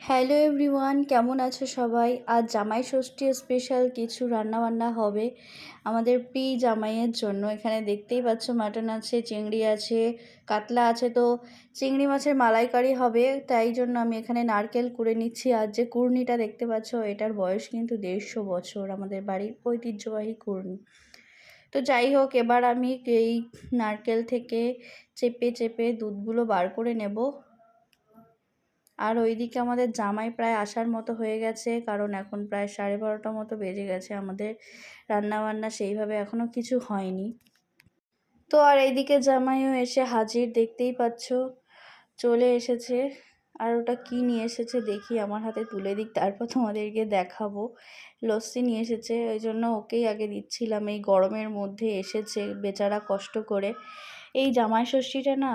Hello everyone কেমন আছো সবাই? আজ জামাই ষষ্ঠী স্পেশাল কিছু রান্নাবান্না হবে। আমাদের প্রি জামাইয়ের জন্য। এখানে দেখতেই পাচ্ছ মাটন আছে, চিংড়ি আছে, কাতলা আছে, তো চিংড়ি মাছের মালাইকারি হবে। তাই জন্য আমি এখানে নারকেল কুড়ে নিচ্ছি। আর যে কুর্নিটা দেখতে পাচ্ছ, এটার বয়স কিন্তু দেড়শো বছর, আমাদের বাড়ির ঐতিহ্যবাহী কুর্নি তো যাই হোক, এবার আমি এই নারকেল থেকে চেপে চেপে দুধগুলো বার করে নেব। আর ওইদিকে আমাদের জামাই প্রায় আসার মতো হয়ে গেছে, কারণ এখন প্রায় সাড়ে বারোটা মতো বেজে গেছে, আমাদের রান্নাবান্না সেইভাবে এখনও কিছু হয়নি। তো আর এইদিকে জামাইও এসে হাজির, দেখতেই পাচ্ছ, চলে এসেছে। আর ওটা কি নিয়ে এসেছে দেখি, আমার হাতে তুলে দিক, তারপর তোমাদেরকে দেখাবো। লস্যি নিয়ে এসেছে ওই জন্য ওকেই আগে দিচ্ছিলাম, এই গরমের মধ্যে এসেছে বেচারা কষ্ট করে। এই জামাই ষষ্ঠীটা না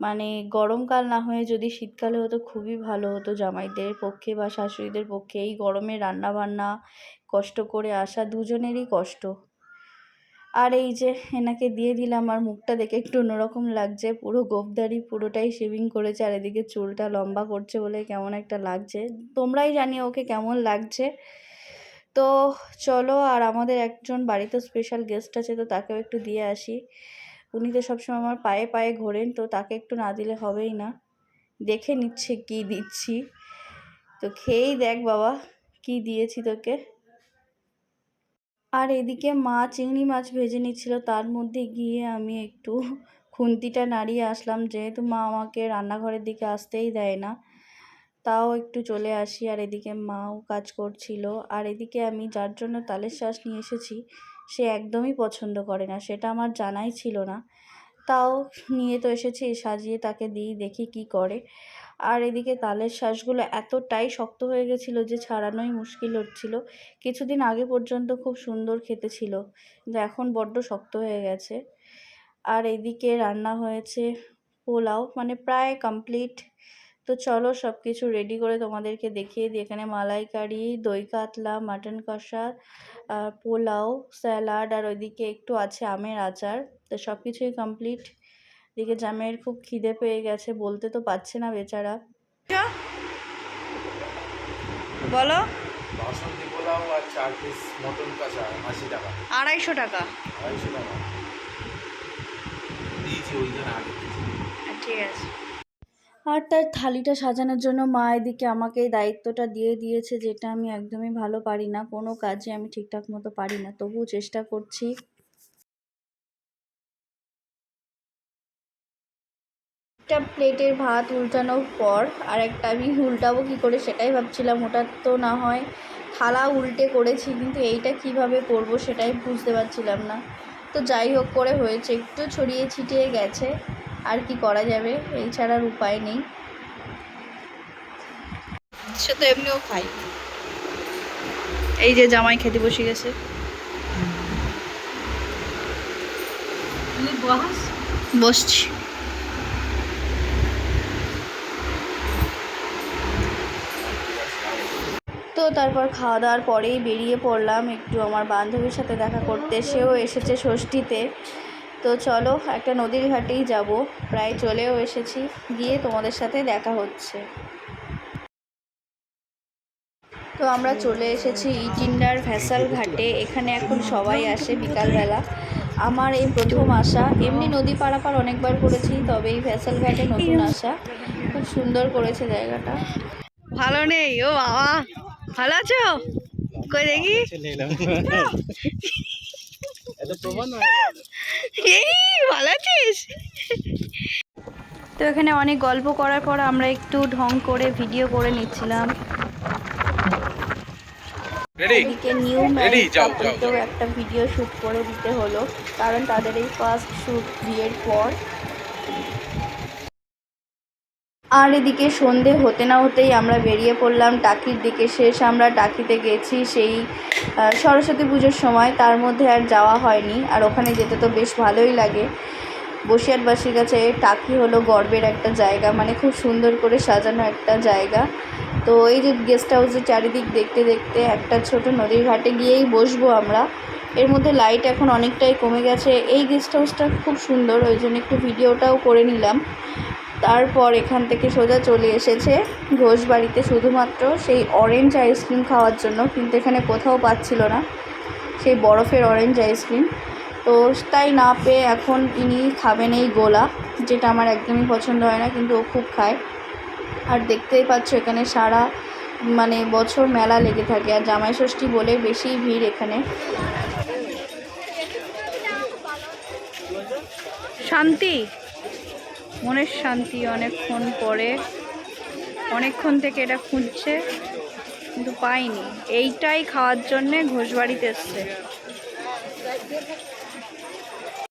মানে গরমকাল না হয়ে যদি শীতকালে হতো খুবই ভালো হতো জামাইদের পক্ষে বা শাশুড়িদের পক্ষে। এই গরমে রান্না বান্না কষ্ট করে আসা দুজনেরই কষ্ট। আর এই যে এনাকে দিয়ে দিলাম, আর মুখটা দেখে একটু অন্যরকম লাগছে। পুরো গোপদারি পুরোটাই শেভিং করেছে, আর এদিকে চুলটা লম্বা করছে বলে কেমন একটা লাগছে। তোমরাই জানিও ওকে কেমন লাগছে। তো চলো, আর আমাদের একজন বাড়িতে স্পেশাল গেস্ট আছে, তো তাকেও একটু দিয়ে আসি। উনি তো সবসময় আমার পায়ে পায়ে ঘোরেন, তো তাকে একটু না দিলে হবেই না। দেখে নিচ্ছে কি দিচ্ছি। তো খেয়েই দেখ বাবা, কি দিয়েছি তোকে। আর এদিকে মা চিংড়ি মাছ ভেজে নিচ্ছিল, তার মধ্যে গিয়ে আমি একটু খুন্তিটা নাড়িয়ে আসলাম, যেহেতু মা আমাকে রান্নাঘরের দিকে আসতেই দেয় না। তাও একটু চলে আসি, আর এদিকে মাও কাজ করছিল। আর এদিকে আমি যার জন্য তালের শ্বাস নিয়ে এসেছি সে একদমই পছন্দ করে না, সেটা আমার জানাই ছিল না। তাও নিয়ে তো এসেছি, সাজিয়ে তাকে দিই, দেখি কি করে। আর এদিকে তালের শ্বাসগুলো এতটাই শক্ত হয়ে গেছিল যে ছাড়ানোই মুশকিল হচ্ছিল। কিছুদিন আগে পর্যন্ত খুব সুন্দর খেতে ছিল, কিন্তু এখন বড্ড শক্ত হয়ে গেছে। আর এদিকে রান্না হয়েছে পোলাও মানে প্রায় কমপ্লিট তো চলো সব কিছু রেডি করে তোমাদেরকে দেখিয়ে দিই। এখানে মালাইকারি দই কাতলা মাটন কষা আর পোলাও স্যালাড আর ওইদিকে একটু আছে আমের আচার। তো সব কিছুই কমপ্লিট দিকে জামের খুব খিদে পেয়ে গেছে বলতে তো পারছে না বেচারা। বলো। বাসন্তী পোলাও আর চার পিস মটন কাঁচা আশি টাকা। আড়াইশো টাকা। আড়াইশো টাকা। দিয়েছি ওইখানে আগে ঠিক আছে। আর তার থালিটা সাজানোর জন্য মা এদিকে আমাকে এই দায়িত্বটা দিয়ে দিয়েছে যেটা আমি একদমই ভালো পারি না। কোনো কাজে আমি ঠিকঠাক মতো পারি না। তবুও চেষ্টা করছি। একটা প্লেটের ভাত উল্টানোর পর আর একটা আমি উল্টাবো কী করে সেটাই ভাবছিলাম। ওটা তো না হয় থালা উল্টে করেছি কিন্তু এইটা কীভাবে করব সেটাই বুঝতে পারছিলাম না। তো যাই হোক করে হয়েছে। একটু ছড়িয়ে ছিটিয়ে গেছে। আর কি করা যাবে এই ছাড়ার উপায় নেই। সে তো এমনিও খাই। এই যে জামাই খেতে বসে গেছে। বসছি। তো তারপর খাওয়া দাওয়ার পরেই বেরিয়ে পড়লাম একটু আমার বান্ধবীর সাথে দেখা করতে। সেও এসেছে ষষ্ঠীতে। তো চলো একটা নদীর ঘাটেই যাব। প্রায় চলেও এসেছি। গিয়ে তোমাদের সাথে দেখা হচ্ছে। তো আমরা চলে এসেছি ইটিন্ডার ভ্যাসাল ঘাটে। এখানে এখন সবাই আসে বিকালবেলা। আমার এই প্রথম আসা। এমনি নদী পারাপার অনেকবার করেছি তবে এই ভ্যাসাল ঘাটে নতুন আসা। খুব সুন্দর করেছে জায়গাটা। ভালো নেই? ও বাবা ভালো আছো? কই দেখি এটা প্রমাণ হয়ে গেল এই ভালো আছিস? তো এখানে অনেক গল্প করার পর আমরা একটু ঢং করে ভিডিও করে নিচ্ছিলাম। এদিকে নিউ যাও, যাও, একটা ভিডিও শ্যুট করে দিতে হলো কারণ তাদের এই ফার্স্ট শ্যুট বিয়ের পর। আর এদিকে সন্ধে হতে না হতেই আমরা বেরিয়ে পড়লাম টাকির দিকে। শেষ আমরা টাকিতে গেছি সেই সরস্বতী পুজোর সময়। তার মধ্যে আর যাওয়া হয়নি। আর ওখানে যেতে তো বেশ ভালোই লাগে। বসিরহাটবাসীর কাছে টাকি হলো গর্বের একটা জায়গা মানে খুব সুন্দর করে সাজানো একটা জায়গা। তো এই যে গেস্ট হাউসের চারিদিক দেখতে দেখতে একটা ছোট নদীর ঘাটে গিয়েই বসবো আমরা। এর মধ্যে লাইট এখন অনেকটাই কমে গেছে। এই গেস্ট হাউসটা খুব সুন্দর, ওই জন্য একটু ভিডিওটাও করে নিলাম। তারপর এখান থেকে সোজা চলে এসেছে ঘোষবাড়িতে শুধুমাত্র সেই অরেঞ্জ আইসক্রিম খাওয়ার জন্য, কিন্তু এখানে কোথাও পাচ্ছিল না সেই বরফের অরেঞ্জ আইসক্রিম তো তাই না পেয়ে এখন ইনি খাবেন এই গোলা, যেটা আমার একদমই পছন্দ হয় না, কিন্তু ও খুব খায়। আর দেখতেই পাচ্ছ এখানে সারা মানে বছর মেলা লেগে থাকে, আর জামাই ষষ্ঠী বলে বেশি ভিড় এখানে। শান্তি? মনের শান্তি, অনেকক্ষণ পরে অনেকক্ষণ থেকে এটা খুঁজছে, কিন্তু পাইনি। এইটাই খাওয়ার জন্যে ঘোষবাড়িতে এসছে।